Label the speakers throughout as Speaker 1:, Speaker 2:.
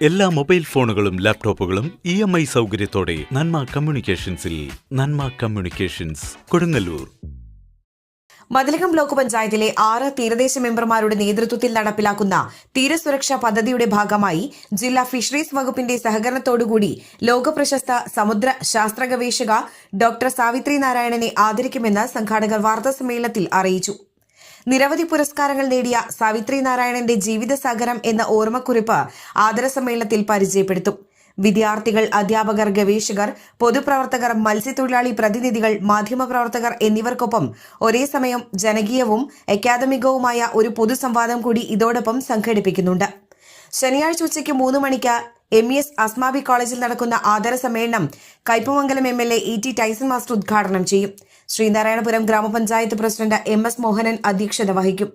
Speaker 1: എല്ലാ മൊബൈൽ ഫോണുകളും ലാപ്ടോപ്പുകളും ഇ എം ഐ സൗകര്യത്തോടെ നന്മ കമ്മ്യൂണിക്കേഷൻസിൽ നന്മ കമ്മ്യൂണിക്കേഷൻസ് കൊടുങ്ങല്ലൂർ.
Speaker 2: മതിലകം ബ്ലോക്ക് പഞ്ചായത്തിലെ ആറ് തീരദേശ മെമ്പർമാരുടെ നേതൃത്വത്തിൽ നടപ്പിലാക്കുന്ന തീരസുരക്ഷാ പദ്ധതിയുടെ ഭാഗമായി ജില്ലാ ഫിഷറീസ് വകുപ്പിന്റെ സഹകരണത്തോടുകൂടി ലോകപ്രശസ്ത സമുദ്ര ശാസ്ത്ര ഗവേഷക ഡോക്ടർ സാവിത്രി നാരായണനെ ആദരിക്കുമെന്ന് സംഘാടകർ വാർത്താസമ്മേളനത്തിൽ അറിയിച്ചു. നിരവധി പുരസ്കാരങ്ങൾ നേടിയ സാവിത്രി നാരായണന്റെ ജീവിത സാഗരം എന്ന ഓർമ്മക്കുറിപ്പ് ആദരസമ്മേളനത്തിൽ പരിചയപ്പെടുത്തും. വിദ്യാർത്ഥികൾ അധ്യാപകർ ഗവേഷകർ പൊതുപ്രവർത്തകർ മത്സ്യത്തൊഴിലാളി പ്രതിനിധികൾ മാധ്യമപ്രവർത്തകർ എന്നിവർക്കൊപ്പം ഒരേ സമയം ജനകീയവും അക്കാദമികവുമായ ഒരു പൊതുസംവാദം കൂടി ഇതോടൊപ്പം സംഘടിപ്പിക്കുന്നുണ്ട്. ശനിയാഴ്ച ഉച്ചയ്ക്ക് മൂന്ന് മണിക്ക് എം ഇ എസ് അസ്മാബി കോളേജിൽ നടക്കുന്ന ആദര സമ്മേളനം Kaipamangalam M L A E T Tyson master ഉദ്ഘാടനം ചെയ്യും. ശ്രീനാരായണപുരം ഗ്രാമപഞ്ചായത്ത് പ്രസിഡന്റ് എം എസ് മോഹനൻ അധ്യക്ഷത വഹിക്കും.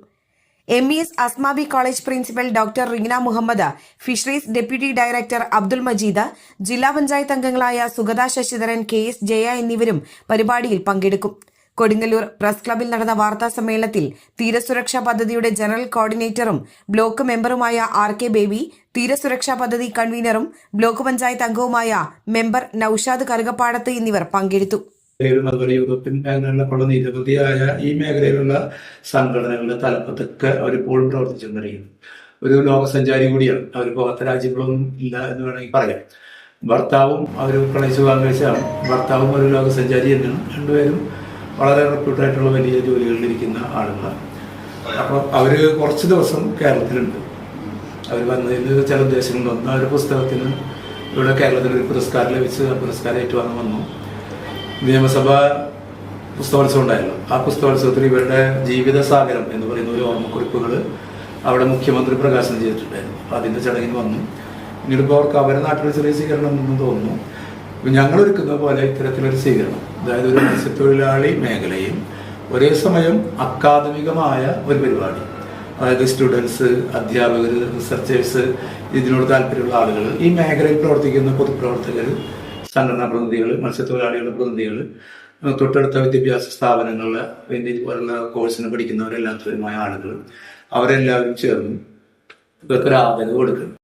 Speaker 2: M E S Asmabi college principal doctor Reena Muhammad fisheries deputy director Abdul Majeed ജില്ലാ പഞ്ചായത്ത് അംഗങ്ങളായ സുഗത ശശിധരൻ കെ എസ് ജയ എന്നിവരും പരിപാടിയിൽ പങ്കെടുക്കും. കൊടുങ്ങല്ലൂർ പ്രസ് ക്ലബിൽ നടന്ന വാർത്താ സമ്മേളനത്തിൽ തീരസുരക്ഷാ പദ്ധതിയുടെ ജനറൽ കോർഡിനേറ്ററും ബ്ലോക്ക് മെമ്പറുമായ ആർ കെ ബേബി തീരസുരക്ഷാ പദ്ധതി കൺവീനറും ബ്ലോക്ക് പഞ്ചായത്ത് അംഗവുമായ മെമ്പർ നൌഷാദ് കറുകപ്പാടത്ത് എന്നിവർ പങ്കെടുത്തു.
Speaker 3: അതുപോലെ യൂറോപ്യൻ മേഖലകളിലൊക്കെയുള്ള നിരവധിയായ ഈ മേഖലയിലുള്ള സംഘടനകളുടെ തലപ്പത്തൊക്കെ അവരിപ്പോഴും പ്രവർത്തിച്ചുകൊണ്ടിരിക്കുന്നു. ഒരു ലോകസഞ്ചാരി കൂടിയാണ്. അവർ പോകാത്ത രാജ്യങ്ങളൊന്നും ഇല്ല എന്ന് വേണമെങ്കിൽ പറയാം. ഭർത്താവും അവർ പ്രണയിച്ചു വാങ്ങിച്ചാണ് ഭർത്താവും ഒരു ലോകസഞ്ചാരി തന്നെയാണ്. രണ്ടുപേരും വളരെ റെപ്യൂട്ടായിട്ടുള്ള വലിയ ജോലികളിലിരിക്കുന്ന ആളുകളാണ്. അപ്പോൾ അവർ കുറച്ച് ദിവസം കേരളത്തിലുണ്ട്. അവർ വന്നതിൽ ചില ഉദ്ദേശങ്ങളുണ്ട് ഒന്ന് ഒരു പുസ്തകത്തിന് ഇവിടെ കേരളത്തിൽ ഒരു പുരസ്കാരം ലഭിച്ച് പുരസ്കാരം ഏറ്റുവാങ്ങാൻ വന്നു. നിയമസഭ പുസ്തകോത്സവം ഉണ്ടായിരുന്നു. ആ പുസ്തകോത്സവത്തിൽ ഇവരുടെ ജീവിത സാഗരം എന്ന് പറയുന്ന ഒരു ഓർമ്മക്കുറിപ്പുകൾ അവിടെ മുഖ്യമന്ത്രി പ്രകാശനം ചെയ്തിട്ടുണ്ടായിരുന്നു. അതിന്റെ ചടങ്ങിന് വന്നു. പിന്നീട് ഇപ്പോൾ അവരുടെ നാട്ടിൽ ചെറിയ സ്വീകരണം ഉണ്ടെന്ന് തോന്നുന്നു. ഞങ്ങൾ ഒരുക്കുന്ന പോലെ ഇത്തരത്തിലൊരു സ്വീകരണം. അതായത് ഒരു മത്സ്യത്തൊഴിലാളി മേഖലയും ഒരേ സമയം അക്കാദമികമായ ഒരു പരിപാടി. അതായത് സ്റ്റുഡൻസ് അധ്യാപകർ റിസർച്ചേഴ്സ് ഇതിനോട് താല്പര്യമുള്ള ആളുകൾ ഈ മേഖലയിൽ പ്രവർത്തിക്കുന്ന പൊതുപ്രവർത്തകർ സംഘടനാ പ്രതിനിധികൾ മത്സ്യത്തൊഴിലാളികളുടെ പ്രതിനിധികൾ തൊട്ടടുത്ത വിദ്യാഭ്യാസ സ്ഥാപനങ്ങളിൽ പിന്നെ ഇതുപോലുള്ള കോഴ്സിന് പഠിക്കുന്നവരെല്ലാത്തവരുമായ ആളുകൾ അവരെല്ലാവരും ചേർന്ന് ഇവർക്കൊരു ആദരവ് കൊടുക്കുന്നു.